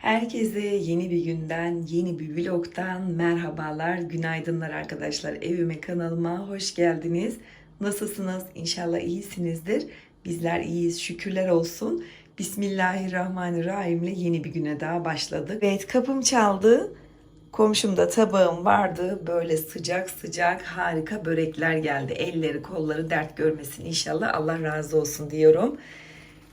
Herkese yeni bir günden, yeni bir vlogtan merhabalar, günaydınlar arkadaşlar. Evime kanalıma hoş geldiniz. Nasılsınız? İnşallah iyisinizdir. Bizler iyiyiz, şükürler olsun. Bismillahirrahmanirrahim ile yeni bir güne daha başladık. Evet kapım çaldı. Komşumda tabağım vardı. Böyle sıcak sıcak harika börekler geldi. Elleri kolları dert görmesin inşallah. Allah razı olsun diyorum.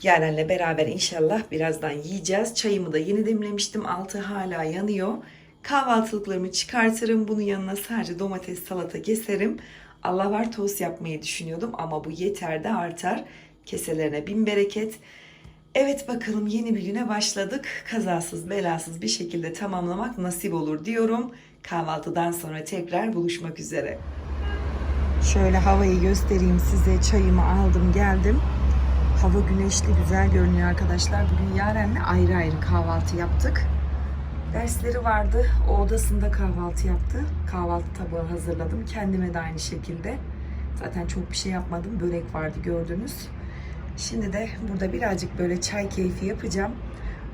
Yaren'le beraber inşallah birazdan yiyeceğiz. Çayımı da yeni demlemiştim. Altı hala yanıyor. Kahvaltılıklarımı çıkartırım. Bunun yanına sadece domates salata keserim. Allah var tost yapmayı düşünüyordum ama bu yeter de artar. Keselerine bin bereket. Evet bakalım yeni bir güne başladık. Kazasız belasız bir şekilde tamamlamak nasip olur diyorum. Kahvaltıdan sonra tekrar buluşmak üzere. Şöyle havayı göstereyim size. Çayımı aldım geldim. Hava güneşli güzel görünüyor arkadaşlar. Bugün Yaren'le ayrı ayrı kahvaltı yaptık. Dersleri vardı. O odasında kahvaltı yaptı. Kahvaltı tabağı hazırladım. Kendime de aynı şekilde. Zaten çok bir şey yapmadım. Börek vardı gördünüz. Şimdi de burada birazcık böyle çay keyfi yapacağım.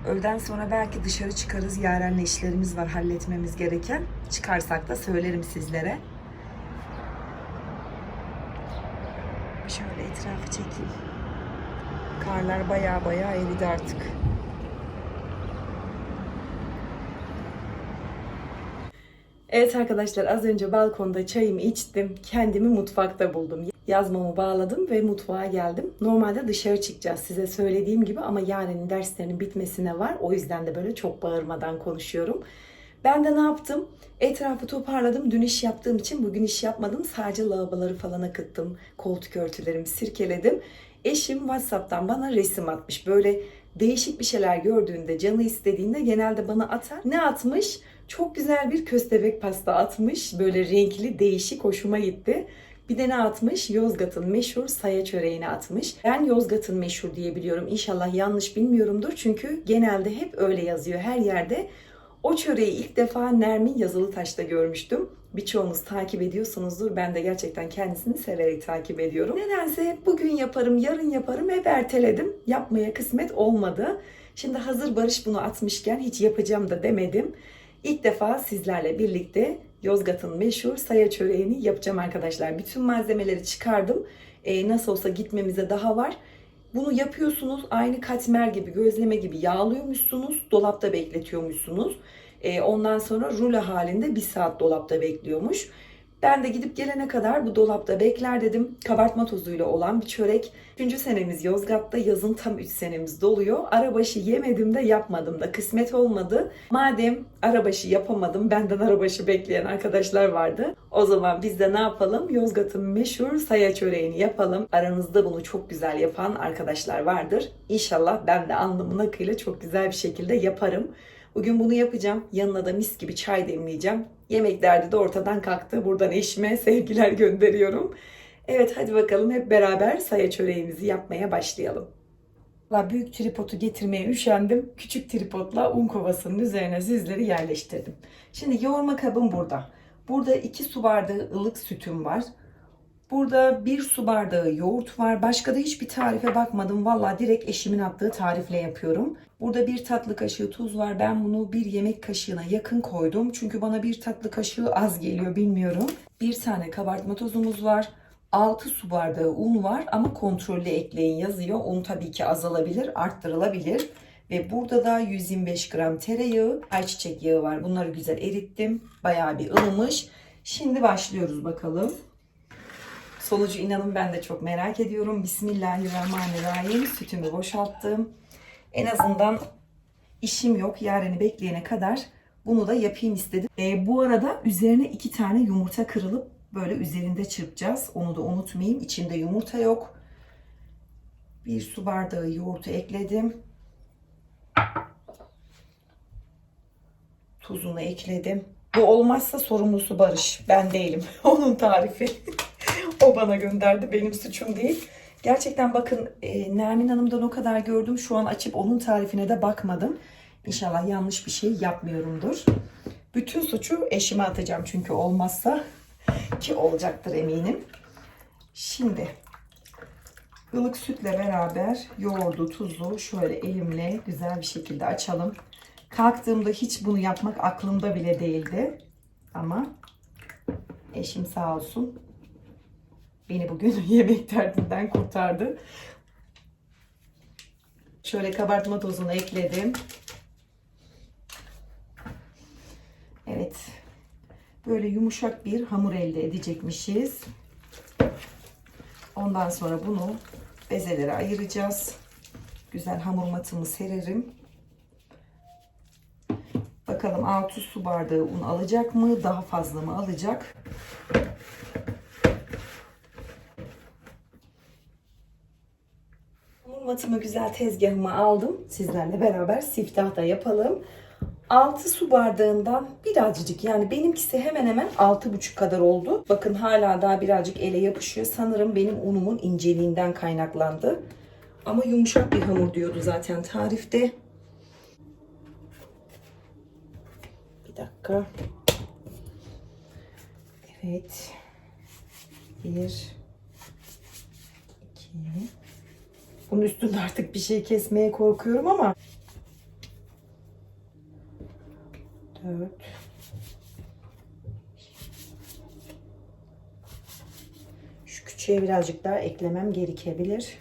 Öğleden sonra belki dışarı çıkarız. Yaren'le işlerimiz var halletmemiz gereken. Çıkarsak da söylerim sizlere. Şöyle etrafı çekeyim. Karlar baya baya eridi artık. Evet arkadaşlar az önce balkonda çayımı içtim. Kendimi mutfakta buldum. Yazmamı bağladım ve mutfağa geldim. Normalde dışarı çıkacağız size söylediğim gibi ama yarının derslerinin bitmesine var. O yüzden de böyle çok bağırmadan konuşuyorum. Ben de ne yaptım? Etrafı toparladım. Dün iş yaptığım için bugün iş yapmadım. Sadece lavaboları falan akıttım. Koltuk örtülerimi sirkeledim. Eşim WhatsApp'tan bana resim atmış. Böyle değişik bir şeyler gördüğünde, canı istediğinde genelde bana atar. Ne atmış? Çok güzel bir köstebek pasta atmış. Böyle renkli, değişik, hoşuma gitti. Bir de ne atmış? Yozgat'ın meşhur saya çöreğini atmış. Ben Yozgat'ın meşhur diye biliyorum. İnşallah yanlış bilmiyorumdur. Çünkü genelde hep öyle yazıyor her yerde. O çöreği ilk defa Nermin Yazılıtaş'ta görmüştüm. Birçoğunuz takip ediyorsunuzdur. Ben de gerçekten kendisini severek takip ediyorum. Nedense bugün yaparım, yarın yaparım hep erteledim. Yapmaya kısmet olmadı. Şimdi hazır Barış bunu atmışken hiç yapacağım da demedim. İlk defa sizlerle birlikte Yozgat'ın meşhur saya çöreğini yapacağım arkadaşlar. Bütün malzemeleri çıkardım. Ee, nasıl olsa gitmemize daha var. Bunu yapıyorsunuz aynı katmer gibi, gözleme gibi yağlıyormuşsunuz, dolapta bekletiyormuşsunuz. Ee, ondan sonra rulo halinde bir saat dolapta bekliyormuş. Ben de gidip gelene kadar bu dolapta bekler dedim. Kabartma tozuyla olan bir çörek. 3. senemiz Yozgat'ta, yazın tam 3 senemiz doluyor. Arabaşı yemedim de yapmadım da kısmet olmadı. Madem arabaşı yapamadım, benden arabaşı bekleyen arkadaşlar vardı. O zaman biz de ne yapalım? Yozgat'ın meşhur saya çöreğini yapalım. Aranızda bunu çok güzel yapan arkadaşlar vardır. İnşallah ben de alnımın akıyla çok güzel bir şekilde yaparım. Bugün bunu yapacağım. Yanına da mis gibi çay demleyeceğim. Yemek derdi de ortadan kalktı. Buradan eşime sevgiler gönderiyorum. Evet hadi bakalım hep beraber saya çöreğimizi yapmaya başlayalım. Valla büyük tripodu getirmeye üşendim. Küçük tripodla un kovasının üzerine sizleri yerleştirdim. Şimdi yoğurma kabım burada. Burada 2 su bardağı ılık sütüm var. Burada bir su bardağı yoğurt var. Başka da hiçbir tarife bakmadım. Valla direkt eşimin attığı tarifle yapıyorum. Burada bir tatlı kaşığı tuz var. Ben bunu bir yemek kaşığına yakın koydum. Çünkü bana bir tatlı kaşığı az geliyor bilmiyorum. Bir tane kabartma tozumuz var. 6 su bardağı un var ama kontrollü ekleyin yazıyor. Un tabii ki azalabilir, arttırılabilir. Ve burada da 125 gram tereyağı, ayçiçek yağı var. Bunları güzel erittim. Bayağı bir ılımış. Şimdi başlıyoruz bakalım. Sonucu inanın ben de çok merak ediyorum. Bismillahirrahmanirrahim. Sütümü boşalttım. En azından işim yok. Yarını bekleyene kadar bunu da yapayım istedim. E, bu arada üzerine iki tane yumurta kırılıp böyle üzerinde çırpacağız. Onu da unutmayayım. İçinde yumurta yok. Bir su bardağı yoğurtu ekledim. Tuzunu ekledim. Bu olmazsa sorumlusu Barış. Ben değilim. Onun tarifi. o bana gönderdi. Benim suçum değil. Gerçekten bakın e, Nermin Hanım'dan o kadar gördüm. Şu an açıp onun tarifine de bakmadım. İnşallah yanlış bir şey yapmıyorumdur. Bütün suçu eşime atacağım çünkü olmazsa ki olacaktır eminim. Şimdi ılık sütle beraber yoğurdu, tuzu şöyle elimle güzel bir şekilde açalım. Kalktığımda hiç bunu yapmak aklımda bile değildi. Ama eşim sağ olsun beni bugün yemek derdinden kurtardı. Şöyle kabartma tozunu ekledim. Evet. Böyle yumuşak bir hamur elde edecekmişiz. Ondan sonra bunu bezelere ayıracağız. Güzel hamur matımı sererim. Bakalım 6 su bardağı un alacak mı? Daha fazla mı alacak? Matımı güzel tezgahıma aldım. Sizlerle beraber siftah da yapalım. 6 su bardağından birazcık yani benimkisi hemen hemen 6,5 kadar oldu. Bakın hala daha birazcık ele yapışıyor. Sanırım benim unumun inceliğinden kaynaklandı. Ama yumuşak bir hamur diyordu zaten tarifte. Bir dakika. Evet. Bir. iki. Bunun üstünde artık bir şey kesmeye korkuyorum ama. Dört. Şu küçüğe birazcık daha eklemem gerekebilir.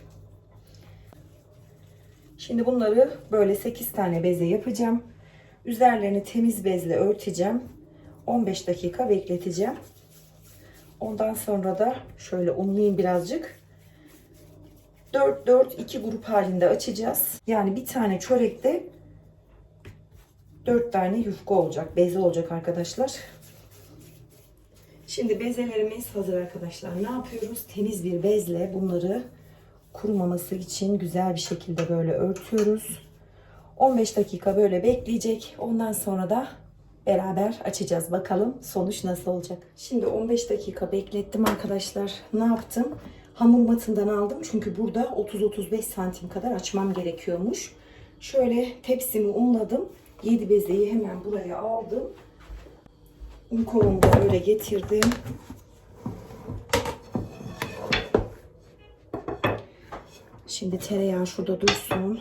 Şimdi bunları böyle 8 tane beze yapacağım. Üzerlerini temiz bezle örteceğim. 15 dakika bekleteceğim. Ondan sonra da şöyle unlayayım birazcık. 4-4-2 grup halinde açacağız. Yani bir tane çörekte 4 tane yufka olacak. Beze olacak arkadaşlar. Şimdi bezelerimiz hazır arkadaşlar. Ne yapıyoruz? Temiz bir bezle bunları kurumaması için güzel bir şekilde böyle örtüyoruz. 15 dakika böyle bekleyecek. Ondan sonra da beraber açacağız. Bakalım sonuç nasıl olacak. Şimdi 15 dakika beklettim arkadaşlar. Ne yaptım? Hamur matından aldım. Çünkü burada 30-35 santim kadar açmam gerekiyormuş. Şöyle tepsimi unladım. 7 bezeyi hemen buraya aldım. Un kovamı da böyle getirdim. Şimdi tereyağı şurada dursun.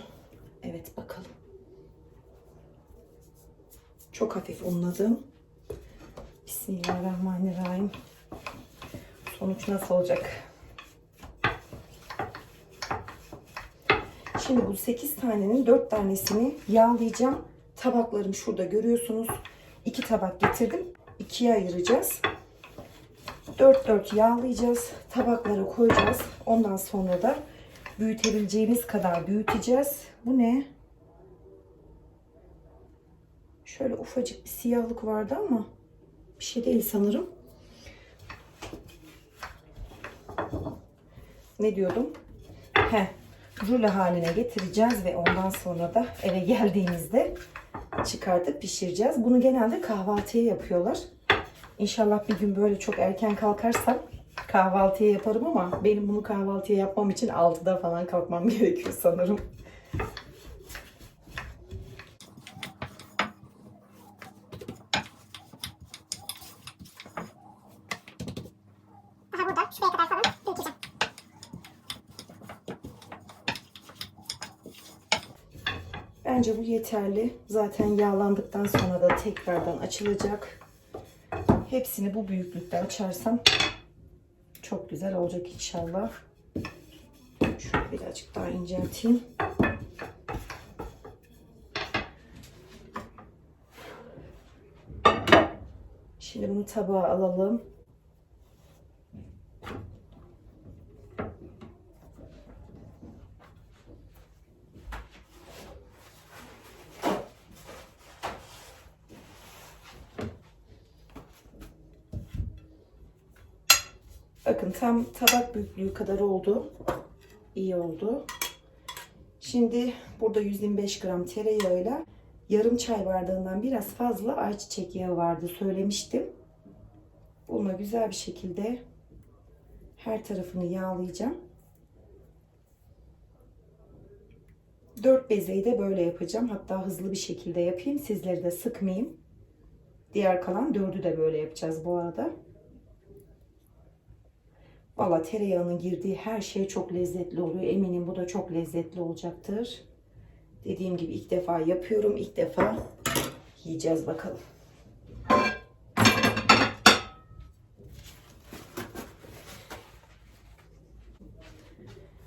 Evet bakalım. Çok hafif unladım. Bismillahirrahmanirrahim. Sonuç nasıl olacak? Şimdi bu 8 tanenin 4 tanesini yağlayacağım. Tabaklarım şurada görüyorsunuz. 2 tabak getirdim. 2'ye ayıracağız. 4-4 yağlayacağız. Tabaklara koyacağız. Ondan sonra da büyütebileceğimiz kadar büyüteceğiz. Bu ne? Şöyle ufacık bir siyahlık vardı ama bir şey değil sanırım. Ne diyordum? He, rulo haline getireceğiz ve ondan sonra da eve geldiğimizde çıkartıp pişireceğiz. Bunu genelde kahvaltıya yapıyorlar. İnşallah bir gün böyle çok erken kalkarsam kahvaltıya yaparım ama benim bunu kahvaltıya yapmam için 6'da falan kalkmam gerekiyor sanırım. Daha burada şuraya kadar falan büyüteceğim. Bence bu yeterli. Zaten yağlandıktan sonra da tekrardan açılacak. Hepsini bu büyüklükte açarsam çok güzel olacak inşallah. Şöyle birazcık daha incelteyim. Şimdi bunu tabağa alalım. Bakın tam tabak büyüklüğü kadar oldu. İyi oldu. Şimdi burada 125 gram tereyağıyla yarım çay bardağından biraz fazla ayçiçek yağı vardı söylemiştim. Bunu güzel bir şekilde her tarafını yağlayacağım. 4 bezeyi de böyle yapacağım. Hatta hızlı bir şekilde yapayım. Sizleri de sıkmayayım. Diğer kalan 4'ü de böyle yapacağız bu arada. Valla tereyağının girdiği her şey çok lezzetli oluyor. Eminim bu da çok lezzetli olacaktır. Dediğim gibi ilk defa yapıyorum. İlk defa yiyeceğiz bakalım.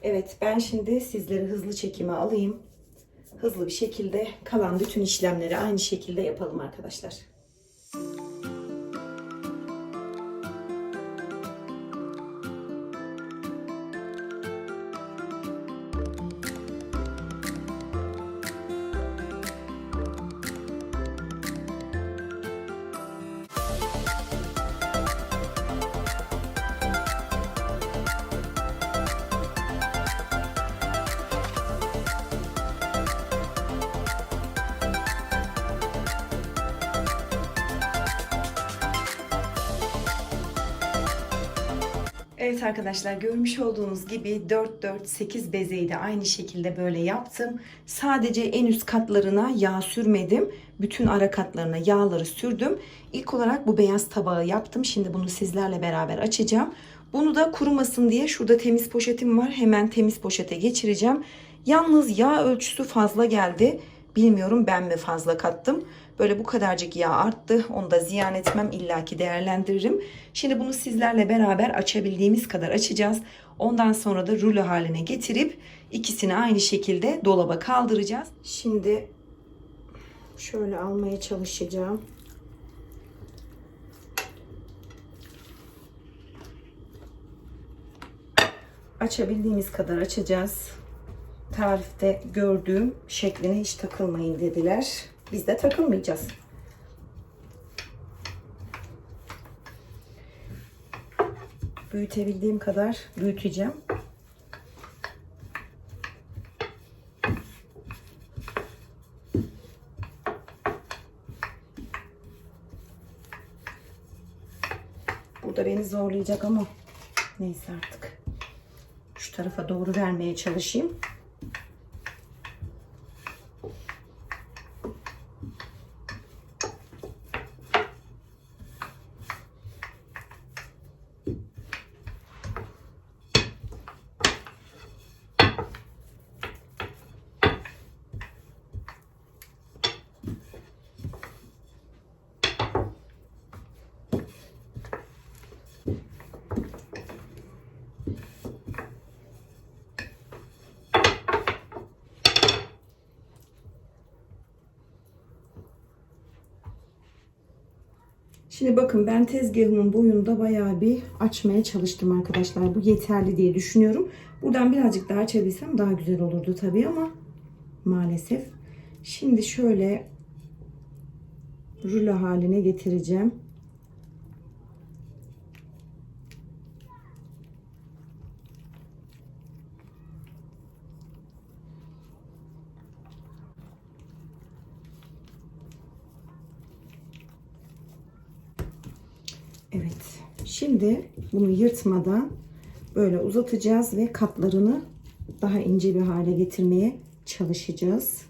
Evet ben şimdi sizleri hızlı çekime alayım. Hızlı bir şekilde kalan bütün işlemleri aynı şekilde yapalım arkadaşlar. Evet arkadaşlar görmüş olduğunuz gibi 4-4-8 bezeyi de aynı şekilde böyle yaptım. Sadece en üst katlarına yağ sürmedim. Bütün ara katlarına yağları sürdüm. İlk olarak bu beyaz tabağı yaptım. Şimdi bunu sizlerle beraber açacağım. Bunu da kurumasın diye şurada temiz poşetim var. Hemen temiz poşete geçireceğim. Yalnız yağ ölçüsü fazla geldi. Bilmiyorum ben mi fazla kattım. Böyle bu kadarcık yağ arttı. Onu da ziyan etmem illaki değerlendiririm. Şimdi bunu sizlerle beraber açabildiğimiz kadar açacağız. Ondan sonra da rulo haline getirip ikisini aynı şekilde dolaba kaldıracağız. Şimdi şöyle almaya çalışacağım. Açabildiğimiz kadar açacağız. Tarifte gördüğüm şekline hiç takılmayın dediler. Biz de takılmayacağız. Büyütebildiğim kadar büyüteceğim. Burada beni zorlayacak ama neyse artık. Şu tarafa doğru vermeye çalışayım. Şimdi bakın ben tezgahımın boyunda bayağı bir açmaya çalıştım arkadaşlar. Bu yeterli diye düşünüyorum. Buradan birazcık daha açabilsem daha güzel olurdu tabii ama maalesef. Şimdi şöyle rulo haline getireceğim. Evet. Şimdi bunu yırtmadan böyle uzatacağız ve katlarını daha ince bir hale getirmeye çalışacağız.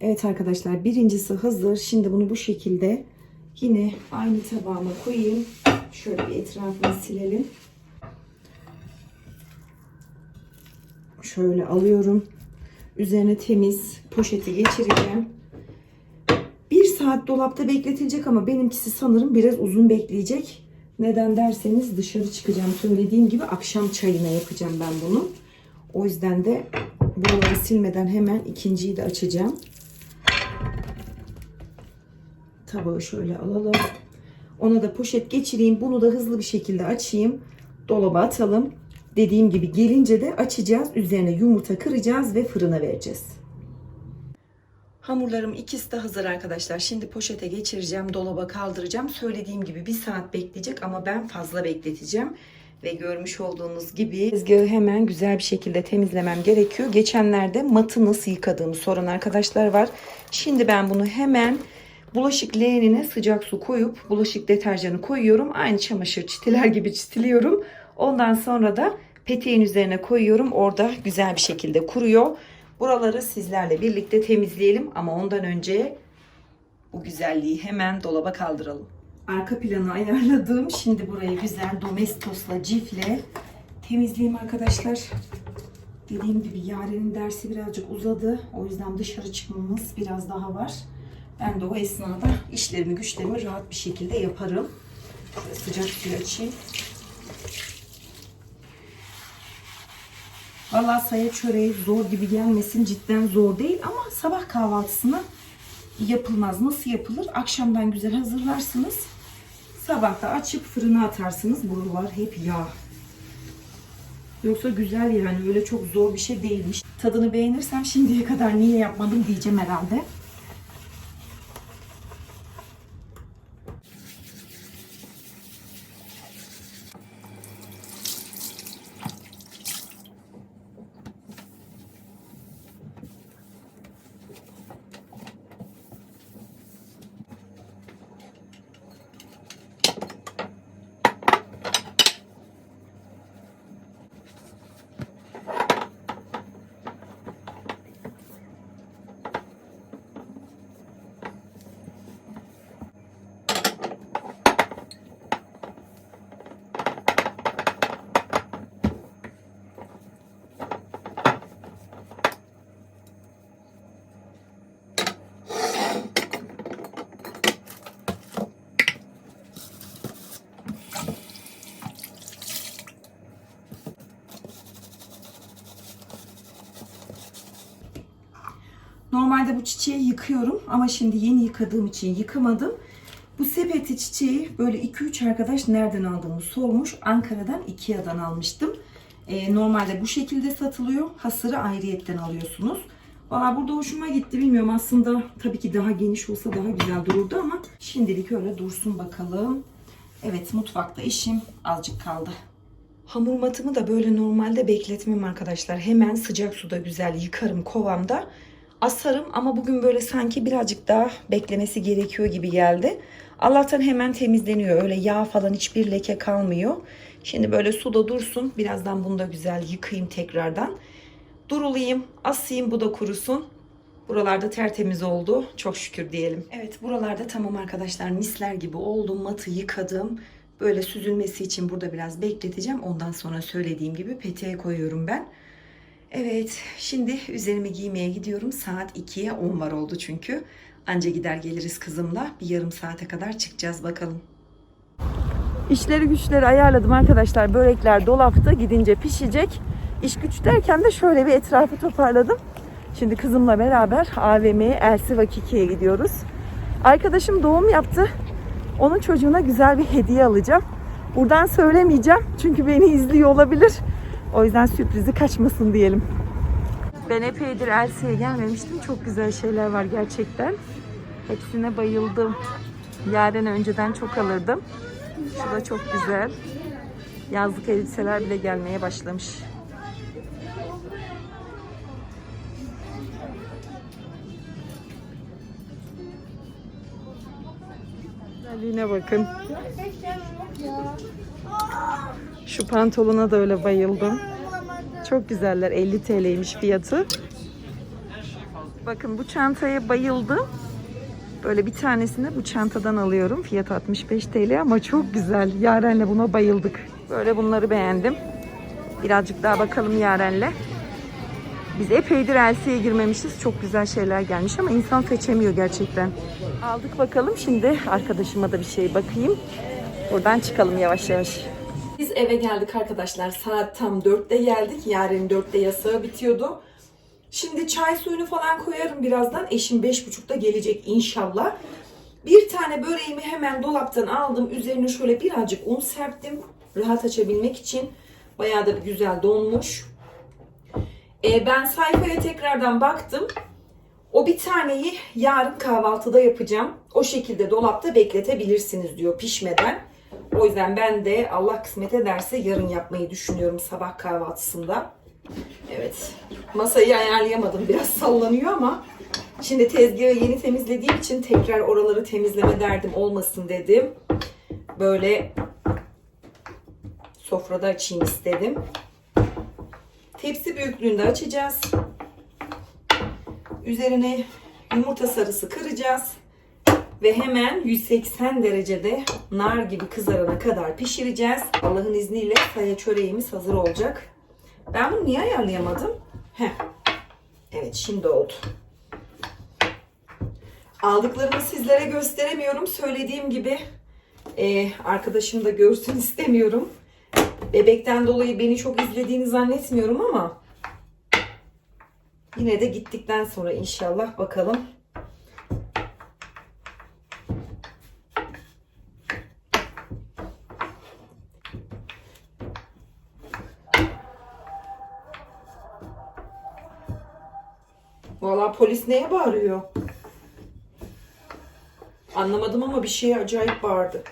Evet arkadaşlar birincisi hazır. Şimdi bunu bu şekilde yine aynı tabağıma koyayım. Şöyle bir etrafını silelim. Şöyle alıyorum. Üzerine temiz poşeti geçireceğim. Bir saat dolapta bekletilecek ama benimkisi sanırım biraz uzun bekleyecek. Neden derseniz dışarı çıkacağım. Söylediğim gibi akşam çayına yapacağım ben bunu. O yüzden de buraları silmeden hemen ikinciyi de açacağım. Tabağı şöyle alalım. Ona da poşet geçireyim. Bunu da hızlı bir şekilde açayım. Dolaba atalım. Dediğim gibi gelince de açacağız. Üzerine yumurta kıracağız ve fırına vereceğiz. Hamurlarım ikisi de hazır arkadaşlar. Şimdi poşete geçireceğim. Dolaba kaldıracağım. Söylediğim gibi bir saat bekleyecek ama ben fazla bekleteceğim. Ve görmüş olduğunuz gibi tezgahı hemen güzel bir şekilde temizlemem gerekiyor. Geçenlerde matı nasıl yıkadığımı soran arkadaşlar var. Şimdi ben bunu hemen bulaşık leğenine sıcak su koyup bulaşık deterjanı koyuyorum. Aynı çamaşır çitiler gibi çitiliyorum. Ondan sonra da peteğin üzerine koyuyorum. Orada güzel bir şekilde kuruyor. Buraları sizlerle birlikte temizleyelim ama ondan önce Bu güzelliği hemen dolaba kaldıralım. Arka planı ayarladım. Şimdi burayı güzel domestosla, cifle temizleyeyim arkadaşlar. Dediğim gibi Yaren'in dersi birazcık uzadı. O yüzden dışarı çıkmamız biraz daha var. Ben de o esnada işlerimi güçlerimi rahat bir şekilde yaparım. Şöyle sıcak suyu açayım. Vallahi saya çöreği zor gibi gelmesin. Cidden zor değil ama sabah kahvaltısına yapılmaz. Nasıl yapılır? Akşamdan güzel hazırlarsınız. Sabah da açıp fırına atarsınız. Buralar hep yağ. Yoksa güzel yani öyle çok zor bir şey değilmiş. Tadını beğenirsem şimdiye kadar niye yapmadım diyeceğim herhalde. Normalde çiçeği yıkıyorum ama şimdi yeni yıkadığım için yıkamadım. Bu sepeti çiçeği böyle 2-3 arkadaş nereden aldığımı sormuş. Ankara'dan Ikea'dan almıştım. Ee, normalde bu şekilde satılıyor. Hasırı ayrıyetten alıyorsunuz. Valla burada hoşuma gitti. Bilmiyorum aslında tabii ki daha geniş olsa daha güzel dururdu ama şimdilik öyle dursun bakalım. Evet mutfakta işim azıcık kaldı. Hamur matımı da böyle normalde bekletmem arkadaşlar. Hemen sıcak suda güzel yıkarım kovamda. Asarım ama bugün böyle sanki birazcık daha beklemesi gerekiyor gibi geldi. Allah'tan hemen temizleniyor. Öyle yağ falan hiçbir leke kalmıyor. Şimdi böyle suda dursun. Birazdan bunu da güzel yıkayayım tekrardan. Durulayım, asayım bu da kurusun. Buralarda tertemiz oldu. Çok şükür diyelim. Evet buralarda tamam arkadaşlar misler gibi oldu. Matı yıkadım. Böyle süzülmesi için burada biraz bekleteceğim. Ondan sonra söylediğim gibi peteğe koyuyorum ben. Evet, şimdi üzerimi giymeye gidiyorum. Saat 2'ye 10 var oldu çünkü. Anca gider geliriz kızımla. Bir yarım saate kadar çıkacağız bakalım. İşleri güçleri ayarladım arkadaşlar. Börekler dolapta gidince pişecek. İş güç derken de şöyle bir etrafı toparladım. Şimdi kızımla beraber AVM'ye Elsi Vakiki'ye gidiyoruz. Arkadaşım doğum yaptı. Onun çocuğuna güzel bir hediye alacağım. Buradan söylemeyeceğim çünkü beni izliyor olabilir. O yüzden sürprizi kaçmasın diyelim. Ben epeydir Elsie'ye gelmemiştim. Çok güzel şeyler var gerçekten. Hepsine bayıldım. Yaren önceden çok alırdım. Şu da çok güzel. Yazlık elbiseler bile gelmeye başlamış. Güzelliğine bakın. Şu pantolona da öyle bayıldım. Çok güzeller. 50 TL'ymiş fiyatı. Bakın bu çantaya bayıldım. Böyle bir tanesini bu çantadan alıyorum. Fiyat 65 TL ama çok güzel. Yaren'le buna bayıldık. Böyle bunları beğendim. Birazcık daha bakalım Yaren'le. Biz epeydir Elsie'ye girmemişiz. Çok güzel şeyler gelmiş ama insan seçemiyor gerçekten. Aldık bakalım. Şimdi arkadaşıma da bir şey bakayım. Buradan çıkalım yavaş yavaş. Biz eve geldik arkadaşlar. Saat tam 4'te geldik. Yarın 4'te yasağı bitiyordu. Şimdi çay suyunu falan koyarım birazdan. Eşim 5.30'da gelecek inşallah. Bir tane böreğimi hemen dolaptan aldım. Üzerine şöyle birazcık un serptim. Rahat açabilmek için. Bayağı da güzel donmuş. Ee, ben sayfaya tekrardan baktım. O bir taneyi yarın kahvaltıda yapacağım. O şekilde dolapta bekletebilirsiniz diyor pişmeden. O yüzden ben de Allah kısmet ederse yarın yapmayı düşünüyorum sabah kahvaltısında. Evet. Masayı ayarlayamadım. Biraz sallanıyor ama şimdi tezgahı yeni temizlediğim için tekrar oraları temizleme derdim olmasın dedim. Böyle sofrada açayım istedim. Tepsi büyüklüğünde açacağız. Üzerine yumurta sarısı kıracağız. Ve hemen 180 derecede nar gibi kızarana kadar pişireceğiz. Allah'ın izniyle saya çöreğimiz hazır olacak. Ben bunu niye ayarlayamadım? Heh. Evet şimdi oldu. Aldıklarımı sizlere gösteremiyorum. Söylediğim gibi e, arkadaşım da görsün istemiyorum. Bebekten dolayı beni çok izlediğini zannetmiyorum ama yine de gittikten sonra inşallah bakalım. Vallahi polis neye bağırıyor? Anlamadım ama bir şeye acayip bağırdı.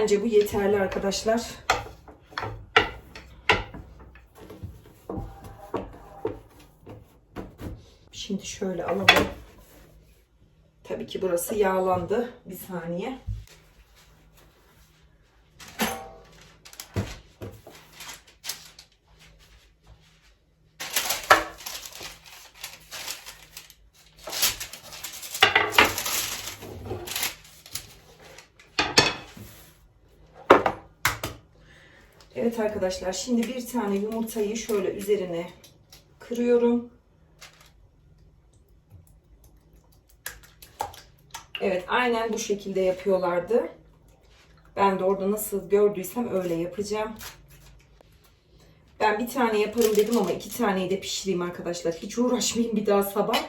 Bence bu yeterli arkadaşlar. Şimdi şöyle alalım. Tabii ki burası yağlandı. Bir saniye. Arkadaşlar şimdi bir tane yumurtayı şöyle üzerine kırıyorum. Evet aynen bu şekilde yapıyorlardı. Ben de orada nasıl gördüysem öyle yapacağım. Ben bir tane yaparım dedim ama iki taneyi de pişireyim arkadaşlar. Hiç uğraşmayayım bir daha sabah.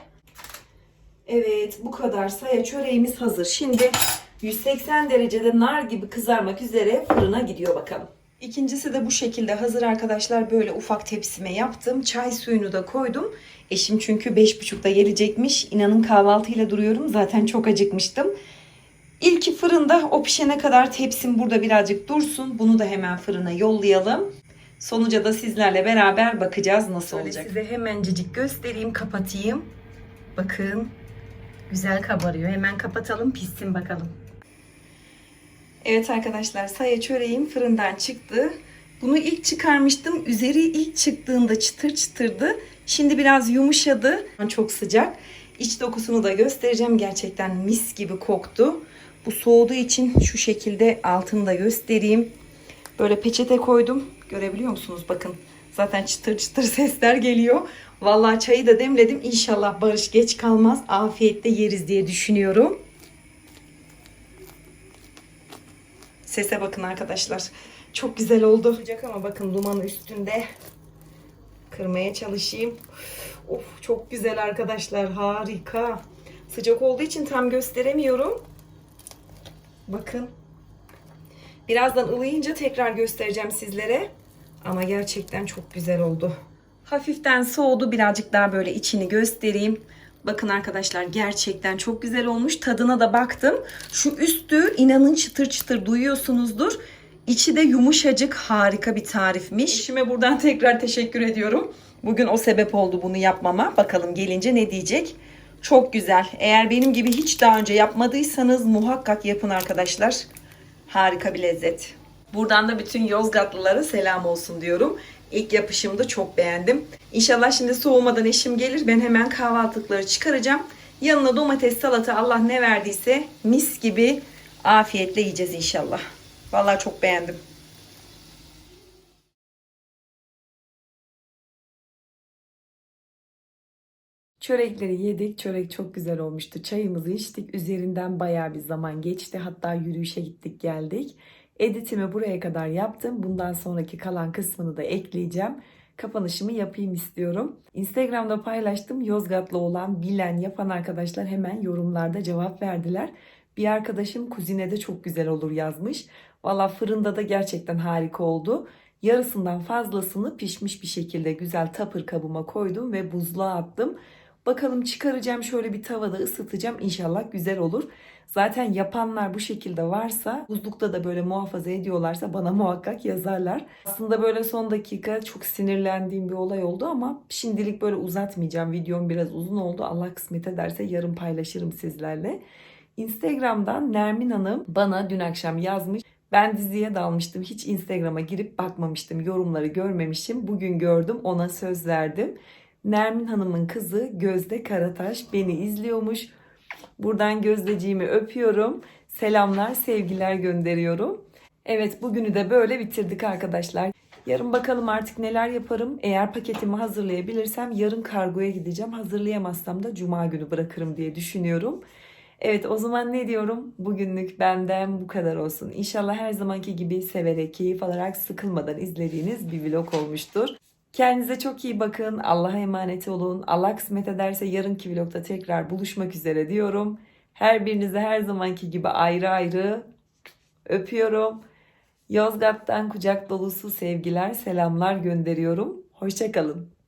Evet bu kadar saya çöreğimiz hazır. Şimdi 180 derecede nar gibi kızarmak üzere fırına gidiyor bakalım. İkincisi de bu şekilde hazır arkadaşlar. Böyle ufak tepsime yaptım. Çay suyunu da koydum. Eşim çünkü 5.30'da gelecekmiş. İnanın kahvaltıyla duruyorum. Zaten çok acıkmıştım. İlki fırında o pişene kadar tepsim burada birazcık dursun. Bunu da hemen fırına yollayalım. Sonuca da sizlerle beraber bakacağız nasıl olacak. Size hemencecik göstereyim, kapatayım. Bakın. Güzel kabarıyor. Hemen kapatalım, pişsin bakalım. Evet arkadaşlar saya çöreğim fırından çıktı. Bunu ilk çıkarmıştım. Üzeri ilk çıktığında çıtır çıtırdı. Şimdi biraz yumuşadı. Çok sıcak. İç dokusunu da göstereceğim. Gerçekten mis gibi koktu. Bu soğuduğu için şu şekilde altını da göstereyim. Böyle peçete koydum. Görebiliyor musunuz? Bakın. Zaten çıtır çıtır sesler geliyor. Vallahi çayı da demledim. İnşallah Barış geç kalmaz. Afiyetle yeriz diye düşünüyorum. Sese bakın arkadaşlar. Çok güzel oldu. Sıcak ama bakın duman üstünde. Kırmaya çalışayım. Of çok güzel arkadaşlar. Harika. Sıcak olduğu için tam gösteremiyorum. Bakın. Birazdan ılıyınca tekrar göstereceğim sizlere. Ama gerçekten çok güzel oldu. Hafiften soğudu. Birazcık daha böyle içini göstereyim. Bakın arkadaşlar gerçekten çok güzel olmuş. Tadına da baktım. Şu üstü inanın çıtır çıtır duyuyorsunuzdur. İçi de yumuşacık harika bir tarifmiş. Eşime buradan tekrar teşekkür ediyorum. Bugün o sebep oldu bunu yapmama. Bakalım gelince ne diyecek. Çok güzel. Eğer benim gibi hiç daha önce yapmadıysanız muhakkak yapın arkadaşlar. Harika bir lezzet. Buradan da bütün Yozgatlılara selam olsun diyorum. İlk yapışımda çok beğendim. İnşallah şimdi soğumadan eşim gelir. Ben hemen kahvaltılıkları çıkaracağım. Yanına domates, salata Allah ne verdiyse mis gibi afiyetle yiyeceğiz inşallah. Vallahi çok beğendim. Çörekleri yedik. Çörek çok güzel olmuştu. Çayımızı içtik. Üzerinden bayağı bir zaman geçti. Hatta yürüyüşe gittik geldik. Editimi buraya kadar yaptım. Bundan sonraki kalan kısmını da ekleyeceğim. Kapanışımı yapayım istiyorum. Instagram'da paylaştım. Yozgatlı olan, bilen, yapan arkadaşlar hemen yorumlarda cevap verdiler. Bir arkadaşım kuzinede çok güzel olur yazmış. Valla fırında da gerçekten harika oldu. Yarısından fazlasını pişmiş bir şekilde güzel tapır kabıma koydum ve buzluğa attım. Bakalım çıkaracağım şöyle bir tavada ısıtacağım. İnşallah güzel olur. Zaten yapanlar bu şekilde varsa buzlukta da böyle muhafaza ediyorlarsa bana muhakkak yazarlar. Aslında böyle son dakika çok sinirlendiğim bir olay oldu ama şimdilik böyle uzatmayacağım. Videom biraz uzun oldu. Allah kısmet ederse yarın paylaşırım sizlerle. Instagram'dan Nermin Hanım bana dün akşam yazmış. Ben diziye dalmıştım. Hiç Instagram'a girip bakmamıştım. Yorumları görmemişim. Bugün gördüm. Ona söz verdim. Nermin Hanım'ın kızı Gözde Karataş beni izliyormuş. Buradan Gözdeciğimi öpüyorum. Selamlar, sevgiler gönderiyorum. Evet bugünü de böyle bitirdik arkadaşlar. Yarın bakalım artık neler yaparım. Eğer paketimi hazırlayabilirsem yarın kargoya gideceğim. Hazırlayamazsam da cuma günü bırakırım diye düşünüyorum. Evet o zaman ne diyorum? Bugünlük benden bu kadar olsun. İnşallah her zamanki gibi severek, keyif alarak, sıkılmadan izlediğiniz bir vlog olmuştur. Kendinize çok iyi bakın. Allah'a emanet olun. Allah kısmet ederse yarınki vlogda tekrar buluşmak üzere diyorum. Her birinize her zamanki gibi ayrı ayrı öpüyorum. Yozgat'tan kucak dolusu sevgiler, selamlar gönderiyorum. Hoşçakalın.